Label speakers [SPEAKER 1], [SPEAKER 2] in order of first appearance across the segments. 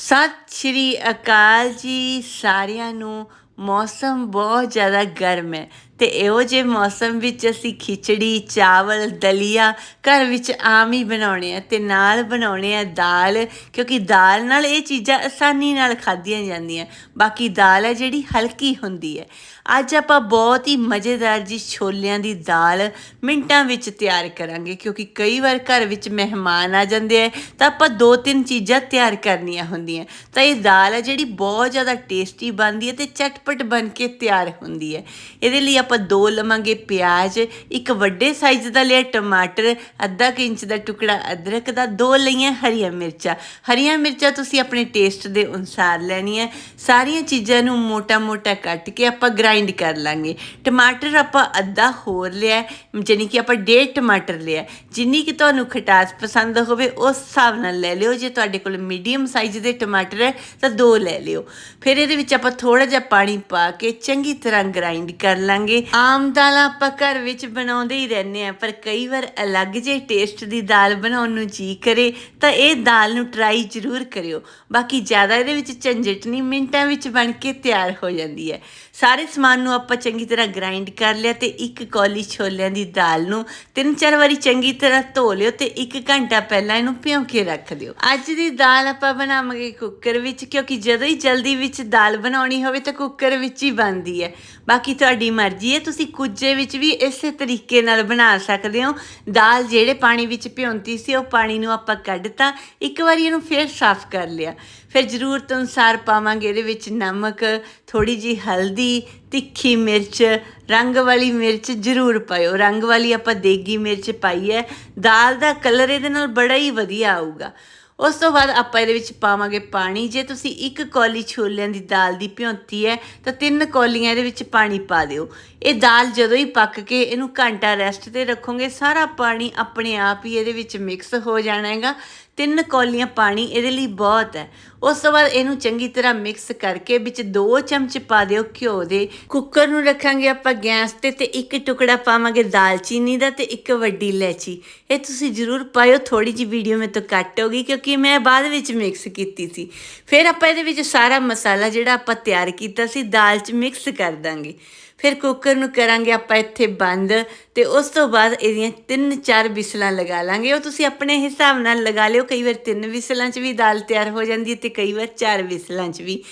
[SPEAKER 1] ਸਤਿ ਸ਼੍ਰੀ ਅਕਾਲ ਜੀ ਸਾਰਿਆਂ ਨੂੰ। ਮੌਸਮ ਬਹੁਤ ਜ਼ਿਆਦਾ ਗਰਮ ਹੈ। ਤੇ ਇਹੋ ਜਿਹੇ ਮੌਸਮ ਵਿੱਚ ਅਸੀਂ ਖਿਚੜੀ, ਚਾਵਲ, ਦਲੀਆ ਘਰ ਵਿੱਚ ਆਮ ਹੀ ਬਣਾਉਣੇ ਆ ਤੇ ਨਾਲ ਬਣਾਉਣੇ ਆ ਦਾਲ, ਕਿਉਂਕਿ ਦਾਲ ਨਾਲ ਇਹ ਚੀਜ਼ਾਂ ਆਸਾਨੀ ਨਾਲ ਖਾਧੀਆਂ ਜਾਂਦੀਆਂ। ਬਾਕੀ ਦਾਲ ਹੈ ਜਿਹੜੀ ਹਲਕੀ ਹੁੰਦੀ ਹੈ। ਅੱਜ ਆਪਾਂ ਬਹੁਤ ਹੀ ਮਜ਼ੇਦਾਰ ਜੀ ਛੋਲਿਆਂ ਦੀ ਦਾਲ ਮਿੰਟਾਂ ਵਿੱਚ ਤਿਆਰ ਕਰਾਂਗੇ, ਕਿਉਂਕਿ ਕਈ ਵਾਰ ਘਰ ਵਿੱਚ ਮਹਿਮਾਨ ਆ ਜਾਂਦੇ ਆ, ਤਾਂ ਆਪਾਂ ਦੋ ਤਿੰਨ ਚੀਜ਼ਾਂ ਤਿਆਰ ਕਰਨੀਆਂ ਹੁੰਦੀਆਂ। ਤਾਂ ਇਹ ਦਾਲ ਹੈ ਜਿਹੜੀ ਬਹੁਤ ਜ਼ਿਆਦਾ ਟੇਸਟੀ ਬਣਦੀ ਹੈ ਤੇ ਚਟਪਟ ਬਣ ਕੇ ਤਿਆਰ ਹੁੰਦੀ ਹੈ। ਇਹਦੇ ਲਈ ਆਪਾਂ ਦੋ ਲਵਾਂਗੇ ਪਿਆਜ਼, ਇੱਕ ਵੱਡੇ ਸਾਈਜ਼ ਦਾ ਲਿਆ ਟਮਾਟਰ, ਅੱਧਾ ਕੁ ਇੰਚ ਦਾ ਟੁਕੜਾ ਅਦਰਕ ਦਾ, ਦੋ ਲਈਆਂ ਹਰੀਆਂ ਮਿਰਚਾਂ। ਹਰੀਆਂ ਮਿਰਚਾਂ ਤੁਸੀਂ ਆਪਣੇ ਟੇਸਟ ਦੇ ਅਨੁਸਾਰ ਲੈਣੀਆਂ। ਸਾਰੀਆਂ ਚੀਜ਼ਾਂ ਨੂੰ ਮੋਟਾ-ਮੋਟਾ ਕੱਟ ਕੇ ਆਪਾਂ ਗ੍ਰਾਈਂਡ ਕਰ ਲਾਂਗੇ। ਟਮਾਟਰ ਆਪਾਂ ਅੱਧਾ ਹੋਰ ਲਿਆ ਜਾਨੀ ਕਿ ਆਪਾਂ ਡੇਢ ਟਮਾਟਰ ਲਿਆ। ਜਿੰਨੀ ਕਿ ਤੁਹਾਨੂੰ ਖਟਾਸ ਪਸੰਦ ਹੋਵੇ, ਉਸ ਹਿਸਾਬ ਨਾਲ ਲੈ ਲਿਓ। ਜੇ ਤੁਹਾਡੇ ਕੋਲ ਮੀਡੀਅਮ ਸਾਈਜ਼ ਦੇ ਟਮਾਟਰ ਹੈ, ਤਾਂ ਦੋ ਲੈ ਲਿਓ। ਫਿਰ ਇਹਦੇ ਵਿੱਚ ਆਪਾਂ ਥੋੜਾ ਜਿਹਾ ਪਾਣੀ ਪਾ ਕੇ ਚੰਗੀ ਤਰ੍ਹਾਂ ਗ੍ਰਾਈਂਡ ਕਰ ਲਾਂਗੇ। ਆਮ ਦਾਲਾਂ ਆਪਾਂ ਘਰ ਵਿੱਚ ਬਣਾਉਂਦੇ ਹੀ ਰਹਿੰਦੇ ਆ ਪਰ ਕਈ ਵਾਰ ਅਲੱਗ ਜਿਹੇ ਟੇਸਟ ਦੀ ਦਾਲ ਬਣਾਉਣ ਨੂੰ ਜੀ ਕਰੇ, ਤਾਂ ਇਹ ਦਾਲ ਨੂੰ ਟਰਾਈ ਜ਼ਰੂਰ ਕਰਿਓ। ਬਾਕੀ ਜ਼ਿਆਦਾ ਇਹਦੇ ਵਿੱਚ ਝੰਜਟ ਨਹੀਂ, ਮਿੰਟਾਂ ਵਿੱਚ ਬਣ ਕੇ ਤਿਆਰ ਹੋ ਜਾਂਦੀ ਹੈ। ਸਾਰੇ ਸਮਾਨ ਨੂੰ ਆਪਾਂ ਚੰਗੀ ਤਰ੍ਹਾਂ ਗ੍ਰਾਈਂਡ ਕਰ ਲਿਆ ਤੇ ਇੱਕ ਕੌਲੀ ਛੋਲਿਆਂ ਦੀ ਦਾਲ ਨੂੰ ਤਿੰਨ ਚਾਰ ਵਾਰੀ ਚੰਗੀ ਤਰ੍ਹਾਂ ਧੋ ਲਿਓ ਤੇ 1 ਘੰਟਾ ਪਹਿਲਾਂ ਇਹਨੂੰ ਭਿਉਂ ਕੇ ਰੱਖ ਦਿਓ। ਅੱਜ ਦੀ ਦਾਲ ਆਪਾਂ ਬਣਾਵਾਂਗੇ ਕੁੱਕਰ ਵਿੱਚ, ਕਿਉਂਕਿ ਜਦੋਂ ਹੀ ਜਲਦੀ ਵਿੱਚ ਦਾਲ ਬਣਾਉਣੀ ਹੋਵੇ ਤਾਂ ਕੁੱਕਰ ਵਿੱਚ ਹੀ ਬਣਦੀ ਹੈ। ਬਾਕੀ ਤੁਹਾਡੀ ਮਰਜ਼ੀ ਜੇ ਤੁਸੀਂ ਕੁੱਜੇ ਵਿੱਚ ਵੀ ਇਸੇ ਤਰੀਕੇ ਨਾਲ ਬਣਾ ਸਕਦੇ ਹੋ, ਦਾਲ ਜਿਹੜੇ ਪਾਣੀ ਵਿੱਚ ਭਿਉਂਤੀ ਸੀ, ਉਹ ਪਾਣੀ ਨੂੰ ਆਪਾਂ ਕੱਢਤਾ, ਇੱਕ ਵਾਰੀ ਇਹਨੂੰ ਫੇਰ ਸਾਫ਼ ਕਰ ਲਿਆ। ਫਿਰ ਜ਼ਰੂਰਤ ਅਨੁਸਾਰ ਪਾਵਾਂਗੇ ਇਹਦੇ ਵਿੱਚ ਨਮਕ ਥੋੜੀ ਜੀ ਹਲਦੀ, ਤਿੱਖੀ ਮਿਰਚ, ਰੰਗ ਵਾਲੀ ਮਿਰਚ ਜ਼ਰੂਰ ਪਾਇਓ। ਰੰਗ ਵਾਲੀ ਆਪਾਂ ਦੇਗੀ ਮਿਰਚ ਪਾਈ ਹੈ। ਦਾਲ ਦਾ ਕਲਰ ਇਹਦੇ ਨਾਲ ਬੜਾ ਹੀ ਵਧੀਆ ਆਊਗਾ। ਉਸ ਤੋਂ ਬਾਅਦ ਆਪਾਂ ਇਹਦੇ ਵਿੱਚ ਪਾਵਾਂਗੇ ਪਾਣੀ। ਜੇ ਤੁਸੀਂ ਇੱਕ ਕੌਲੀ ਛੋਲਿਆਂ ਦੀ ਦਾਲ ਦੀ ਭਿਉਂਤੀ ਹੈ, ਤਾਂ ਤਿੰਨ ਕੌਲੀਆਂ ਇਹਦੇ ਵਿੱਚ ਪਾਣੀ ਪਾ ਦਿਓ। ਇਹ ਦਾਲ ਜਦੋਂ ਹੀ ਪੱਕ ਕੇ ਇਹਨੂੰ ਘੰਟਾ ਰੈਸਟ ਤੇ ਰੱਖੋਗੇ, ਸਾਰਾ ਪਾਣੀ ਆਪਣੇ ਆਪ ਹੀ ਇਹਦੇ ਵਿੱਚ ਮਿਕਸ ਹੋ ਜਾਣਾ ਹੈਗਾ। ਤਿੰਨ ਕੌਲੀਆਂ ਪਾਣੀ ਇਹਦੇ ਲਈ ਬਹੁਤ ਹੈ। ਉਸ ਤੋਂ ਬਾਅਦ ਇਹਨੂੰ ਚੰਗੀ ਤਰ੍ਹਾਂ ਮਿਕਸ ਕਰਕੇ ਵਿੱਚ 2 ਚਮਚ ਪਾ ਦਿਓ ਘਿਓ ਦੇ। ਕੁੱਕਰ ਨੂੰ ਰੱਖਾਂਗੇ ਆਪਾਂ ਗੈਸ ਤੇ ਤੇ ਇੱਕ ਟੁਕੜਾ ਪਾਵਾਂਗੇ ਦਾਲਚੀਨੀ ਦਾ ਤੇ ਇੱਕ ਵੱਡੀ ਇਲਾਇਚੀ। ਇਹ ਤੁਸੀਂ ਜ਼ਰੂਰ ਪਾਇਓ ਥੋੜੀ ਜੀ ਵੀਡੀਓ ਮੇ ਤੋਂ ਕੱਟ ਹੋ ਗਈ ਕਿਉਂਕਿ ਮੈਂ ਬਾਅਦ ਵਿੱਚ ਮਿਕਸ ਕੀਤੀ ਸੀ। ਫਿਰ ਆਪਾਂ ਇਹਦੇ ਵਿੱਚ ਸਾਰਾ ਮਸਾਲਾ ਜਿਹੜਾ ਆਪਾਂ ਤਿਆਰ ਕੀਤਾ ਸੀ, ਦਾਲ 'ਚ ਮਿਕਸ ਕਰ ਦਾਂਗੇ। ਫਿਰ ਕੁੱਕਰ ਨੂੰ ਕਰਾਂਗੇ ਆਪਾਂ ਇੱਥੇ ਬੰਦ ਤੇ ਉਸ ਤੋਂ ਬਾਅਦ ਇਹਦੀਆਂ ਤਿੰਨ ਚਾਰ ਵਿਸਲਾਂ ਲਗਾ ਲਾਂਗੇ। ਉਹ ਤੁਸੀਂ ਆਪਣੇ ਹਿਸਾਬ ਨਾਲ ਲਗਾ ਲਿਓ, ਕਈ ਵਾਰ ਤਿੰਨ ਵਿਸਲਾਂ 'ਚ ਵੀ ਦਾਲ ਤਿਆਰ ਹੋ ਜਾਂਦੀ ਹੈ ਤੇ ਕਈ ਵਾਰ ਚਾਰ ਵਿਸਲਾਂ 'ਚ ਵੀ।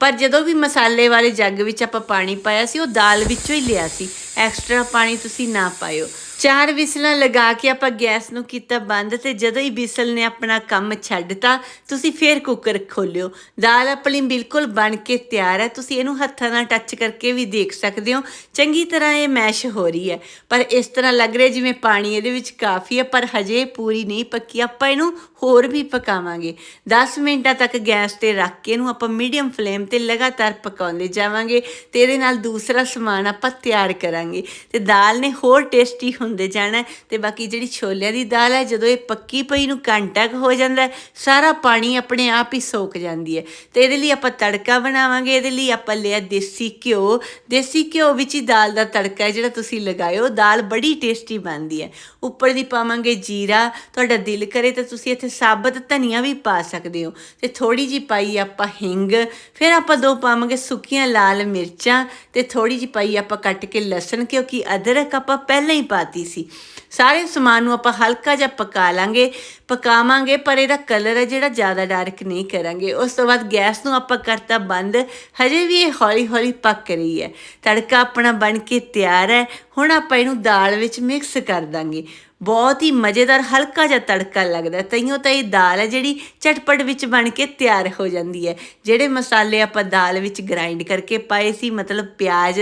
[SPEAKER 1] ਪਰ ਜਦੋਂ ਵੀ ਮਸਾਲੇ ਵਾਲੇ ਜੱਗ ਵਿੱਚ ਆਪਾਂ ਪਾਣੀ ਪਾਇਆ ਸੀ, ਉਹ ਦਾਲ ਵਿੱਚੋਂ ਹੀ ਲਿਆ ਸੀ। ਐਕਸਟਰਾ ਪਾਣੀ ਤੁਸੀਂ ਨਾ ਪਾਇਓ। ਚਾਰ ਵਿਸਲਾਂ ਲਗਾ ਕੇ ਆਪਾਂ ਗੈਸ ਨੂੰ ਕੀਤਾ ਬੰਦ ਤੇ ਜਦੋਂ ਹੀ ਵਿਸਲ ਨੇ ਆਪਣਾ ਕੰਮ ਛੱਡਤਾ, ਤੁਸੀਂ ਫੇਰ ਕੁੱਕਰ ਖੋਲਿਓ। ਦਾਲ ਆਪਣੀ ਬਿਲਕੁਲ ਬਣ ਕੇ ਤਿਆਰ ਹੈ, ਤੁਸੀਂ ਇਹਨੂੰ ਹੱਥਾਂ ਨਾਲ ਟੱਚ ਕਰਕੇ ਵੀ ਦੇਖ ਸਕਦੇ ਹੋ। ਚੰਗੀ ਤਰ੍ਹਾਂ ਇਹ ਮੈਸ਼ ਹੋ ਰਹੀ ਹੈ। ਪਰ ਇਸ ਤਰ੍ਹਾਂ ਲੱਗ ਰਿਹਾ ਜਿਵੇਂ ਪਾਣੀ ਇਹਦੇ ਵਿੱਚ ਕਾਫੀ ਹੈ, ਪਰ ਹਜੇ ਪੂਰੀ ਨਹੀਂ ਪੱਕੀ। ਆਪਾਂ ਇਹਨੂੰ ਹੋਰ ਵੀ ਪਕਾਵਾਂਗੇ। 10 ਮਿੰਟਾਂ ਤੱਕ ਗੈਸ ਤੇ ਰੱਖ ਕੇ ਇਹਨੂੰ ਆਪਾਂ ਮੀਡੀਅਮ ਫਲੇਮ ਤੇ ਲਗਾਤਾਰ ਪਕਾਉਂਦੇ ਜਾਵਾਂਗੇ ਤੇ ਇਹਦੇ ਨਾਲ ਦੂਸਰਾ ਸਮਾਨ ਆਪਾਂ ਤਿਆਰ ਕਰਾਂਗੇ। ਤੇ ਦਾਲ ਨੇ ਹੋਰ ਟੇਸਟੀ ਹੁੰਦੇ ਜਾਣਾ ਤੇ ਬਾਕੀ ਜਿਹੜੀ ਛੋਲਿਆਂ ਦੀ ਦਾਲ ਹੈ, ਜਦੋਂ ਇਹ ਪੱਕੀ ਪਈ ਨੂੰ ਘੰਟਾ ਕੁ ਹੋ ਜਾਂਦਾ ਸਾਰਾ ਪਾਣੀ ਆਪਣੇ ਆਪ ਹੀ ਸੋਕ ਜਾਂਦੀ ਹੈ। ਤੇ ਇਹਦੇ ਲਈ ਆਪਾਂ ਤੜਕਾ ਬਣਾਵਾਂਗੇ, ਇਹਦੇ ਲਈ ਆਪਾਂ ਲਿਆ ਦੇਸੀ ਘਿਓ। ਦੇਸੀ ਘਿਓ ਵਿੱਚ ਹੀ ਦਾਲ ਦਾ ਤੜਕਾ ਹੈ, ਜਿਹੜਾ ਤੁਸੀਂ ਲਗਾਇਓ, ਦਾਲ ਬੜੀ ਟੇਸਟੀ ਬਣਦੀ ਹੈ। ਉੱਪਰ ਦੀ ਪਾਵਾਂਗੇ ਜੀਰਾ, ਤੁਹਾਡਾ ਦਿਲ ਕਰੇ ਤਾਂ ਤੁਸੀਂ ਇੱਥੇ ਸਾਬਤ ਧਨੀਆ ਵੀ ਪਾ ਸਕਦੇ ਹੋ। ਤੇ ਥੋੜੀ ਜੀ ਪਾਈ ਆਪਾਂ ਹਿੰਗ, ਫਿਰ ਆਪਾਂ ਦੋ ਪਾਵਾਂਗੇ ਸੁੱਕੀਆਂ ਲਾਲ ਮਿਰਚਾਂ, ਤੇ ਥੋੜੀ ਜੀ ਪਾਈ ਆਪਾਂ ਕੱਟ ਕੇ ਲਸਣ, ਕਿਉਂਕਿ ਅਦਰਕ ਆਪਾਂ ਪਹਿਲਾਂ ਹੀ ਪਾਤੀ ਸੀ। ਸਾਰੇ ਸਮਾਨ ਨੂੰ ਆਪਾਂ ਹਲਕਾ ਜਿਹਾ ਪਕਾ ਲਾਂਗੇ, ਪਕਾਵਾਂਗੇ, ਪਰ ਇਹਦਾ ਕਲਰ ਹੈ ਜਿਹੜਾ ਜ਼ਿਆਦਾ ਡਾਰਕ ਨਹੀਂ ਕਰਾਂਗੇ। ਉਸ ਤੋਂ ਬਾਅਦ ਗੈਸ ਨੂੰ ਆਪਾਂ ਕਰਤਾ ਬੰਦ। ਹਜੇ ਵੀ ਇਹ ਹੌਲੀ ਹੌਲੀ ਪੱਕ ਰਹੀ ਹੈ। ਤੜਕਾ ਆਪਣਾ ਬਣ ਕੇ ਤਿਆਰ ਹੈ। ਹੁਣ ਆਪਾਂ ਇਹਨੂੰ ਦਾਲ ਵਿੱਚ ਮਿਕਸ ਕਰ ਦਾਂਗੇ। ਬਹੁਤ ਹੀ ਮਜ਼ੇਦਾਰ, ਹਲਕਾ ਜਿਹਾ ਤੜਕਾ ਲੱਗਦਾ ਤਈਓ ਤਾਂ ਇਹ ਦਾਲ ਹੈ ਜਿਹੜੀ ਚਟਪਟ ਵਿੱਚ ਬਣ ਕੇ ਤਿਆਰ ਹੋ ਜਾਂਦੀ ਹੈ। ਜਿਹੜੇ ਮਸਾਲੇ ਆਪਾਂ ਦਾਲ ਵਿੱਚ ਗ੍ਰਾਈਂਡ ਕਰਕੇ ਪਾਏ ਸੀ, ਮਤਲਬ ਪਿਆਜ਼,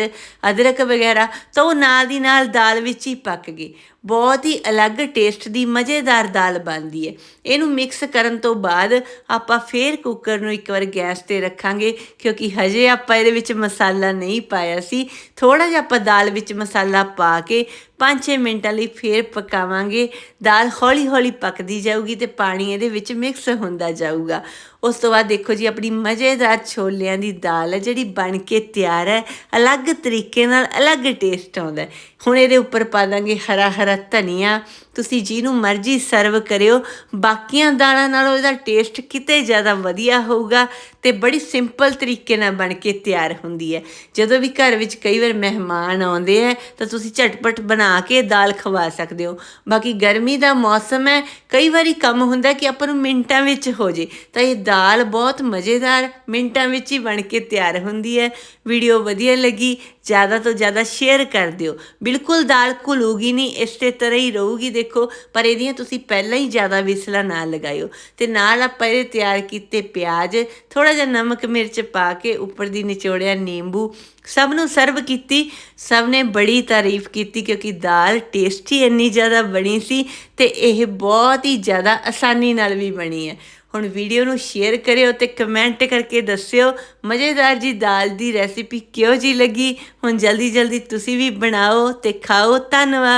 [SPEAKER 1] ਅਦਰਕ ਵਗੈਰਾ, ਤਾਂ ਉਹ ਨਾਲ ਦੀ ਨਾਲ ਦਾਲ ਵਿੱਚ ਹੀ ਪੱਕ ਗਏ। ਬਹੁਤ ਹੀ ਅਲੱਗ ਟੇਸਟ ਦੀ ਮਜ਼ੇਦਾਰ ਦਾਲ ਬਣਦੀ ਹੈ। ਇਹਨੂੰ ਮਿਕਸ ਕਰਨ ਤੋਂ ਬਾਅਦ ਆਪਾਂ ਫੇਰ ਕੁੱਕਰ ਨੂੰ ਇੱਕ ਵਾਰ ਗੈਸ ਤੇ ਰੱਖਾਂਗੇ, ਕਿਉਂਕਿ ਹਜੇ ਆਪਾਂ ਇਹਦੇ ਵਿੱਚ ਮਸਾਲਾ ਨਹੀਂ ਪਾਇਆ ਸੀ। ਥੋੜਾ ਜਿਹਾ ਆਪਾਂ ਦਾਲ ਵਿੱਚ ਮਸਾਲਾ ਪਾ ਕੇ 5-6 ਮਿੰਟਾਂ ਲਈ ਫੇਰ ਪਕਾਵਾਂਗੇ। ਦਾਲ ਹੌਲੀ-ਹੌਲੀ ਪੱਕਦੀ ਜਾਊਗੀ ਤੇ ਪਾਣੀ ਇਹਦੇ ਵਿੱਚ ਮਿਕਸ ਹੁੰਦਾ ਜਾਊਗਾ। ਉਸ ਤੋਂ ਬਾਅਦ ਦੇਖੋ ਜੀ, ਆਪਣੀ ਮਜ਼ੇਦਾਰ ਛੋਲਿਆਂ ਦੀ ਦਾਲ ਹੈ, ਜਿਹੜੀ ਬਣ ਕੇ ਤਿਆਰ ਹੈ, ਅਲੱਗ ਤਰੀਕੇ ਨਾਲ ਅਲੱਗ ਟੇਸਟ ਆਉਂਦਾ ਹੁਣ ਇਹਦੇ ਉੱਪਰ ਪਾ ਦਾਂਗੇ ਹਰਾ ਹਰਾ ਧਨੀਆ। ਤੁਸੀਂ ਜਿਹਨੂੰ ਮਰਜ਼ੀ ਸਰਵ ਕਰਿਓ। ਬਾਕੀਆਂ ਦਾਲਾਂ ਨਾਲੋਂ ਇਹਦਾ ਟੇਸਟ ਕਿਤੇ ਜ਼ਿਆਦਾ ਵਧੀਆ ਹੋਊਗਾ ਤੇ ਬੜੀ ਸਿੰਪਲ ਤਰੀਕੇ ਨਾਲ ਬਣ ਕੇ ਤਿਆਰ ਹੁੰਦੀ ਹੈ। ਜਦੋਂ ਵੀ ਘਰ ਵਿੱਚ ਕਈ ਵਾਰ ਮਹਿਮਾਨ ਆਉਂਦੇ ਹੈ, ਤਾਂ ਤੁਸੀਂ ਝਟਪਟ ਬਣਾ ਕੇ ਦਾਲ ਖਵਾ ਸਕਦੇ ਹੋ। ਬਾਕੀ ਗਰਮੀ ਦਾ ਮੌਸਮ ਹੈ, ਕਈ ਵਾਰੀ ਕੰਮ ਹੁੰਦਾ ਕਿ ਆਪਾਂ ਨੂੰ ਮਿੰਟਾਂ ਵਿੱਚ ਹੋ ਜੇ, ਤਾਂ ਇਹ ਦਾਲ ਬਹੁਤ ਮਜ਼ੇਦਾਰ ਮਿੰਟਾਂ ਵਿੱਚ ਹੀ ਬਣ ਕੇ ਤਿਆਰ ਹੁੰਦੀ ਹੈ। ਵੀਡੀਓ ਵਧੀਆ ਲੱਗੀ, ਜ਼ਿਆਦਾ ਤੋਂ ਜ਼ਿਆਦਾ ਸ਼ੇਅਰ ਕਰ ਦਿਓ। ਬਿਲਕੁਲ ਦਾਲ ਘੁਲੂਗੀ ਨਹੀਂ, ਇਸੇ ਤਰ੍ਹਾਂ ਹੀ ਰਹੂਗੀ ਦੇਖੋ, ਪਰ ਇਹਦੀਆਂ ਤੁਸੀਂ ਪਹਿਲਾਂ ਹੀ ਜ਼ਿਆਦਾ ਵਿਸਲਾ ਨਾ ਲਗਾਇਓ। ਤੇ ਨਾਲ ਆਪਾਂ ਇਹ ਤਿਆਰ ਕੀਤੇ ਪਿਆਜ਼ ਥੋੜਾ ਜਿਹਾ ਨਮਕ ਮਿਰਚ ਪਾ ਕੇ ਉੱਪਰ ਦੀ ਨਿਚੋੜਿਆ ਨਿੰਬੂ, ਸਭ ਨੂੰ ਸਰਵ ਕੀਤੀ। ਸਭ ਨੇ ਬੜੀ ਤਾਰੀਫ ਕੀਤੀ ਕਿਉਂਕਿ ਦਾਲ ਟੇਸਟੀ ਇੰਨੀ ਜ਼ਿਆਦਾ ਬਣੀ ਸੀ ਤੇ ਇਹ ਬਹੁਤ ਹੀ ਜ਼ਿਆਦਾ ਆਸਾਨੀ ਨਾਲ ਵੀ ਬਣੀ ਹੈ। ਹੁਣ ਵੀਡੀਓ ਨੂੰ ਸ਼ੇਅਰ ਕਰਿਓ ਤੇ ਕਮੈਂਟ ਕਰਕੇ ਦੱਸਿਓ, ਮਜ਼ੇਦਾਰ ਜੀ ਦਾਲ ਦੀ ਰੈਸਿਪੀ ਕਿਹੋ ਜੀ ਲੱਗੀ? ਹੁਣ ਜਲਦੀ ਜਲਦੀ ਤੁਸੀਂ ਵੀ ਬਣਾਓ ਤੇ ਖਾਓ, ਧੰਨਵਾਦ।